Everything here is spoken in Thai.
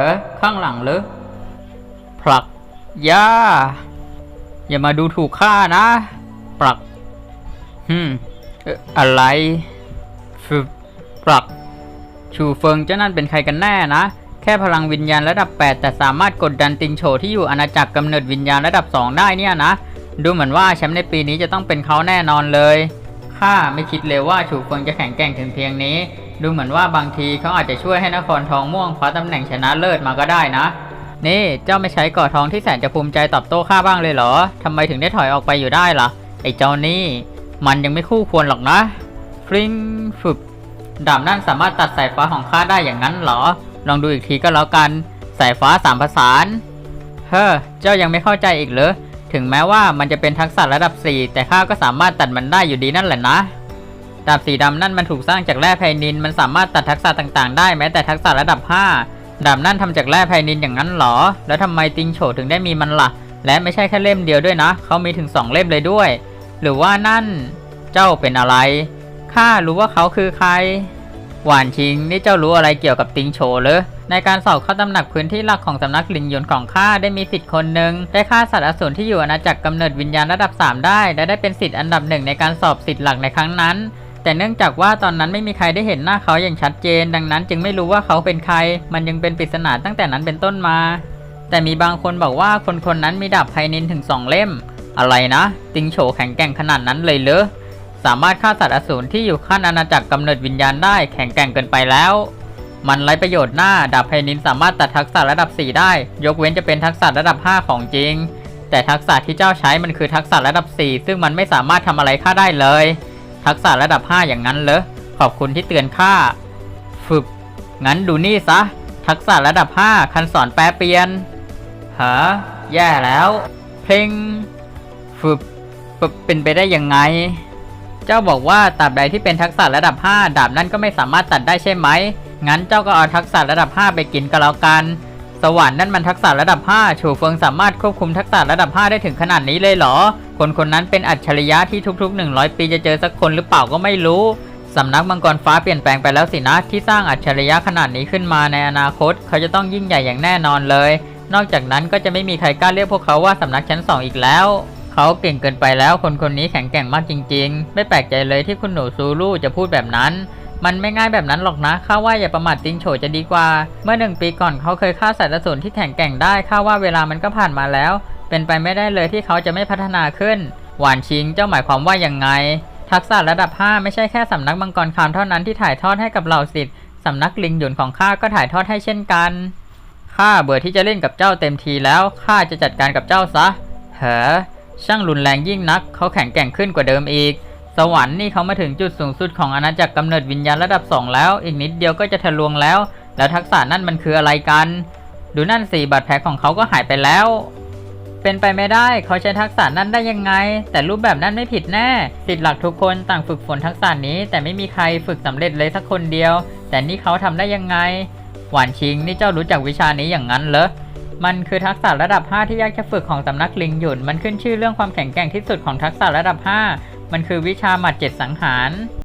อข้างหลังเลยผลักย่าอย่ามาดูถูกข้านะปลักฮึมเอออะไรฝึกปลัก ชูเฟิงเจ้านั่นเป็นใครกันแน่นะ แค่พลังวิญญาณระดับ 8 แต่สามารถกดดันติงโฉที่อยู่อาณาจักรกำเนิดวิญญาณระดับ 2 ได้เนี่ยนะ ดูเหมือนว่าแชมป์ในปีนี้จะต้องเป็นเขาแน่นอนเลยข้าไม่คิดเลยว่าชูเฟิงจะแข็งแกร่งถึงเพียงนี้ ดูเหมือนว่าบางทีเขาอาจจะช่วยให้นครทองม่วงคว้าตำแหน่งชนะเลิศมาก็ได้นะ นี่เจ้าไม่ใช้ก่อทองที่แสนจะภูมิใจตอบโต้ข้าบ้างเลยเหรอทำไมถึงได้ถอยออกไปอยู่ได้ล่ะ ไอ้เจ้านี่มันยังไม่คู่ควรหรอกนะฟริงฝึกดาบนั่นสามารถตัดสายฟ้าของข้าได้อย่างนั้นเหรอ ลองดูอีกทีก็แล้วกัน สายฟ้าสามประสาน เฮ้อ เจ้ายังไม่เข้าใจอีกเหรอ ถึงแม้ว่ามันจะเป็นทักษะระดับ 4 แต่ข้าก็สามารถตัดมันได้อยู่ดีนั่นแหละนะ ดาบสีดำนั่นมันถูกสร้างจากแร่ไพนินมันสามารถตัดทักษะต่างๆ ได้แม้แต่ทักษะระดับ 5 ดาบนั่นทำจากแร่ไพนินอย่างนั้นเหรอ แล้วทำไมติงโฉถึงได้มีมันล่ะ และไม่ใช่แค่เล่มเดียวด้วยนะ เขามีถึง 2 เล่มเลยด้วย หรือว่านั่นเจ้าเป็นอะไร ข้ารู้ว่าเขาคือใคร หวานชิง นี่เจ้ารู้อะไรเกี่ยวกับติงโฉเหรอในการสอบเข้าตำหนักพื้นที่หลักของสำนักลินยนของข้าได้มีสิทธิ์คนหนึ่งได้ฆ่าสัตว์อสูรที่อยู่อาณาจักรกำเนิดวิญญาณระดับ 3 ได้ และได้เป็นสิทธิ์อันดับหนึ่งในการสอบสิทธิ์หลักในครั้งนั้น แต่เนื่องจากว่าตอนนั้นไม่มีใครได้เห็นหน้าเขาอย่างชัดเจน ดังนั้นจึงไม่รู้ว่าเขาเป็นใคร มันยังเป็นปริศนาตั้งแต่นั้นเป็นต้นมา แต่มีบางคนบอกว่าคนคนนั้นมีดาบไพนินถึงสองเล่ม อะไรนะ ติงโฉแข็งแกร่งขนาดนั้นเลยเหรอสามารถฆ่าสัตว์อสูรที่อยู่ขั้นอาณาจักรกำเนิดวิญญาณได้แข็งแกร่งเกินไปแล้ว มันไร้ประโยชน์หน้าดาบไพนินสามารถตัดทักษะระดับ 4 ได้ ยกเว้นจะเป็นทักษะระดับ 5 ของจริง แต่ทักษะที่เจ้าใช้มันคือทักษะระดับ 4 ซึ่งมันไม่สามารถทำอะไรข้าได้เลย ทักษะระดับ 5 อย่างนั้นเหรอ ขอบคุณที่เตือนข้า ฝึก งั้นดูนี่ซะ ทักษะระดับ 5 คันสอนแปรเปลี่ยนฮะแย่แล้ว เพลงฝึกเป็นไปได้ยังไง เจ้าบอกว่าตราบใดที่เป็นทักษะระดับ 5 ดาบนั่นก็ไม่สามารถตัดได้ใช่ไหม งั้นเจ้าก็เอาทักษะระดับ 5 ไปกินก็แล้วกัน สวรรค์นั่นมันทักษะระดับ 5 ชูเฟิงสามารถควบคุมทักษะระดับ 5 ได้ถึงขนาดนี้เลยเหรอ คนคนนั้นเป็นอัจฉริยะที่ทุกๆ 100 ปีจะเจอสักคนหรือเปล่าก็ไม่รู้ สำนักมังกรฟ้าเปลี่ยนแปลงไปแล้วสินะที่สร้างอัจฉริยะขนาดนี้ขึ้นมาในอนาคต เขาจะต้องยิ่งใหญ่อย่างแน่นอนเลย นอกจากนั้นก็จะไม่มีใครกล้าเรียกพวกเขาว่าสำนักชั้นสองอีกแล้ว เขาเก่งเกินไปแล้วคนคนนี้แข็งแกร่งมากจริง ๆ ไม่แปลกใจเลยที่คุณหนูซูรุจะพูดแบบนั้น มันไม่ง่ายแบบนั้นหรอกนะข้าว่าอย่าประมาทติงโฉจะดีกว่า เมื่อหนึ่งปีก่อนเขาเคยฆ่าสัตว์อสูรที่แข็งแกร่งได้ข้าว่าเวลามันก็ผ่านมาแล้ว เป็นไปไม่ได้เลยที่เขาจะไม่พัฒนาขึ้น หวานชิงเจ้าหมายความว่าอยังไง ทักษะระดับ 5 ไม่ใช่แค่สำนักมังกรคามเท่านั้นที่ถ่ายทอดให้กับเหล่าศิษย์สำนักลิงหยุนของข้าก็ถ่ายทอดให้เช่นกันข้าเบื่อที่จะเล่นกับเจ้าเต็มทีแล้วข้าจะจัดการกับเจ้าซะ เหอช่างรุนแรงยิ่งนัก เขาแข็งแกร่งขึ้นกว่าเดิมอีก สวรรค์นี่เขามาถึงจุดสูงสุดของอาณาจักรกำเนิดวิญญาณระดับ 2 แล้ว อีกนิดเดียวก็จะทะลวงแล้ว แล้วทักษะนั่นมันคืออะไรกัน ดูนั่นสิบาดแผลของเขาก็หายไปแล้ว เป็นไปไม่ได้เขาใช้ทักษะนั้นได้ยังไง แต่รูปแบบนั้นไม่ผิดแน่สิทธิหลักทุกคนต่างฝึกฝนทักษะนี้ แต่ไม่มีใครฝึกสำเร็จเลยสักคนเดียว แต่นี่เขาทำได้ยังไง หวานชิงนี่เจ้ารู้จักวิชานี้อย่างนั้นเหรอมันคือทักษะระดับ 5 ที่ยากจะฝึกของสำนักลิงหยุน มันขึ้นชื่อเรื่องความแข็งแกร่งที่สุดของทักษะระดับ 5 มันคือวิชาหมัดเจ็ดสังหาร